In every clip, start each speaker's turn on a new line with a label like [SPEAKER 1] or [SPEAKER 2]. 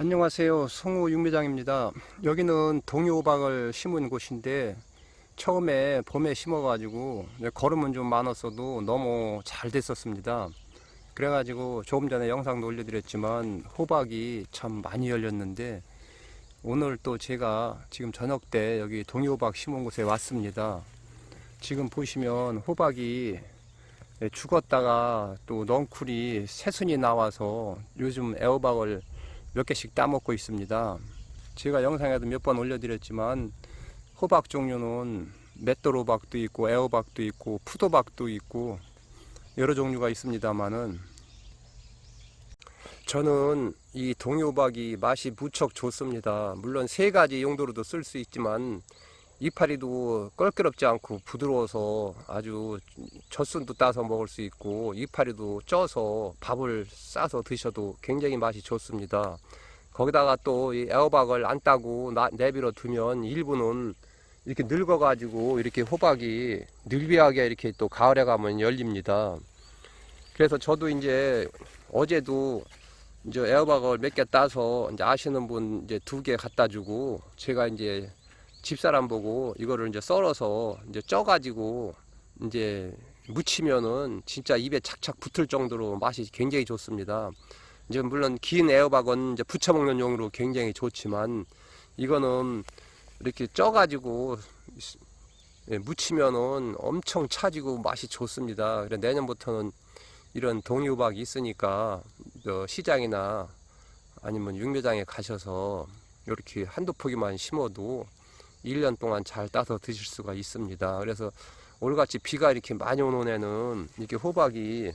[SPEAKER 1] 안녕하세요. 송우 육매장입니다. 여기는 동요호박을 심은 곳인데 처음에 봄에 심어가지고 걸음은 좀 많았어도 너무 잘 됐었습니다. 그래가지고 조금 전에 영상도 올려드렸지만 호박이 참 많이 열렸는데 오늘 또 제가 지금 저녁 때 여기 동요호박 심은 곳에 왔습니다. 지금 보시면 호박이 죽었다가 또 넝쿨이 새순이 나와서 요즘 애호박을 몇 개씩 따먹고 있습니다. 제가 영상에도 몇 번 올려드렸지만 호박 종류는 맷돌호박도 있고 애호박도 있고 푸도박도 있고 여러 종류가 있습니다만은 저는 이 동요박이 맛이 무척 좋습니다. 물론 세 가지 용도로도 쓸 수 있지만 이파리도 껄끄럽지 않고 부드러워서 아주 젖순도 따서 먹을 수 있고 이파리도 쪄서 밥을 싸서 드셔도 굉장히 맛이 좋습니다. 거기다가 또 이 애호박을 안 따고 나- 내비로 두면 일부는 이렇게 늙어가지고 이렇게 호박이 늘비하게 이렇게 또 가을에 가면 열립니다. 그래서 저도 이제 어제도 이제 애호박을 몇 개 따서 이제 아시는 분 이제 두 개 갖다 주고 제가 이제 집사람 보고 이거를 이제 썰어서 이제 쪄가지고 이제 무치면은 진짜 입에 착착 붙을 정도로 맛이 굉장히 좋습니다. 이제 물론 긴 애호박은 이제 부쳐 먹는 용으로 굉장히 좋지만 이거는 이렇게 쪄가지고 예, 무치면은 엄청 차지고 맛이 좋습니다. 그래 내년부터는 이런 동유박이 있으니까 저 시장이나 아니면 육묘장에 가셔서 이렇게 한두 포기만 심어도 1년 동안 잘 따서 드실 수가 있습니다. 그래서 올같이 비가 이렇게 많이 오는 해는 이렇게 호박이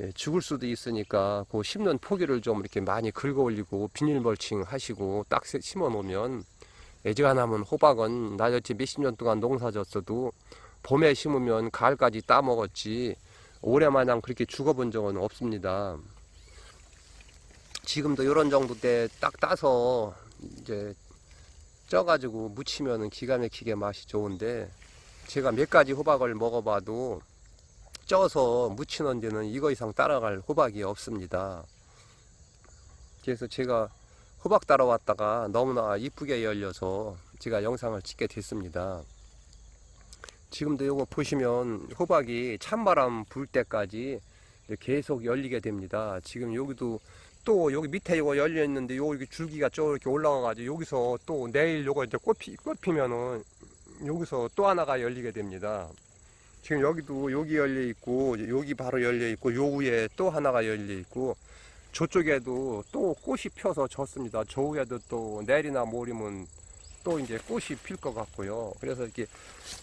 [SPEAKER 1] 예, 죽을 수도 있으니까 그 심는 포기를 좀 이렇게 많이 긁어 올리고 비닐 멀칭 하시고 딱 세- 심어 놓으면 애지간하면 호박은 나저치 몇십 년 동안 농사 졌어도 봄에 심으면 가을까지 따 먹었지 올해 마냥 그렇게 죽어본 적은 없습니다. 지금도 이런 정도 때 딱 따서 이제 쪄가지고 무치면은 기가 막히게 맛이 좋은데 제가 몇 가지 호박을 먹어봐도 쪄서 무치는 데는 이거 이상 따라갈 호박이 없습니다. 그래서 제가 호박 따라왔다가 너무나 이쁘게 열려서 제가 영상을 찍게 됐습니다. 지금도 이거 보시면 호박이 찬바람 불 때까지 계속 열리게 됩니다. 지금 여기도 또 여기 밑에 이거 열려 있는데 요 이렇게 줄기가 쭉 이렇게 올라가가지고 여기서 또 내일 요거 이제 꽃피 꽃 피면은 여기서 또 하나가 열리게 됩니다. 지금 여기도 여기 열려 있고 여기 바로 열려 있고 요 위에 또 하나가 열려 있고 저쪽에도 또 꽃이 펴서 졌습니다. 저 위에도 또 내일이나 모리면 또 이제 꽃이 필 것 같고요. 그래서 이렇게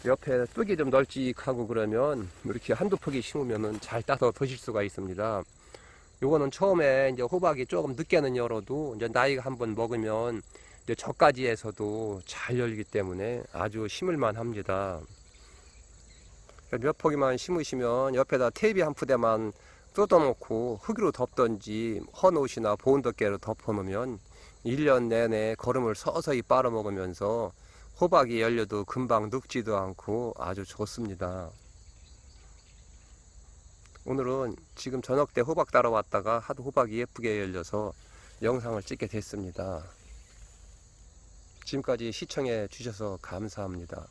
[SPEAKER 1] 옆에 뚝이 좀 널찍하고 그러면 이렇게 한두 포기 심으면은 잘 따서 드실 수가 있습니다. 요거는 처음에 이제 호박이 조금 늦게는 열어도 이제 나이가 한번 먹으면 이제 저까지에서도 잘 열리기 때문에 아주 심을만 합니다. 몇 포기만 심으시면 옆에다 테이프 한 푸대만 뜯어놓고 흙으로 덮던지 헌 옷이나 보온 덮개로 덮어놓으면 1년 내내 거름을 서서히 빨아먹으면서 호박이 열려도 금방 늙지도 않고 아주 좋습니다. 오늘은 지금 저녁 때 호박 따러 왔다가 하도 호박이 예쁘게 열려서 영상을 찍게 됐습니다. 지금까지 시청해 주셔서 감사합니다.